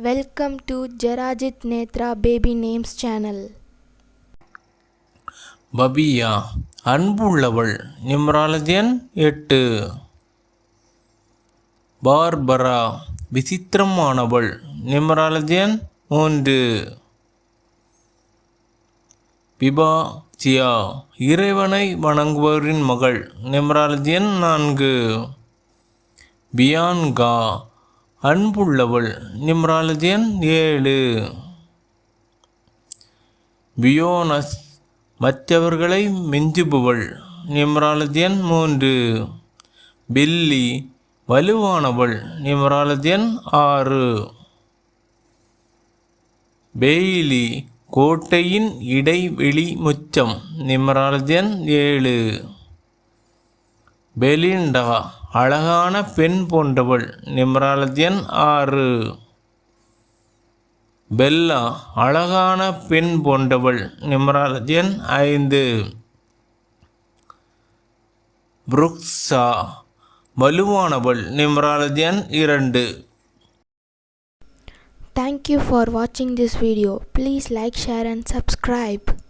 Welcome to Jerajith Nethra baby names channel Babiya அன்புள்ளவள் நிம்ராலது எட்டு. பார்பரா விசித்திரமானவள் நிம்ராலதியன் மூன்று. பிபா சியா இறைவனை வணங்குபவரின் மகள் நிம்ராலதியன் நான்கு. பியான்கா அன்புள்ளவள் நிம்ராலது எண் ஏழு. வியோனஸ் மற்றவர்களை மிஞ்சுபவள் நிம்ராலது எண் மூன்று. பில்லி வலுவானவள் நிம்ராலது எண் ஆறு. பெய்லி கோட்டையின் இடைவெளி முச்சம் நிம்ராலது எண் ஏழு. பெலிண்டா அழகான பெண் போன்றவள். நிம்ராலது ஆறு. பெல்லா அழகான பெண் போன்றவள். நிம்ராலது ஐந்து. புருக்ஸா வலுவானவள். நிம்ராலது இரண்டு. Thank you for watching this video. Please like, share, and subscribe.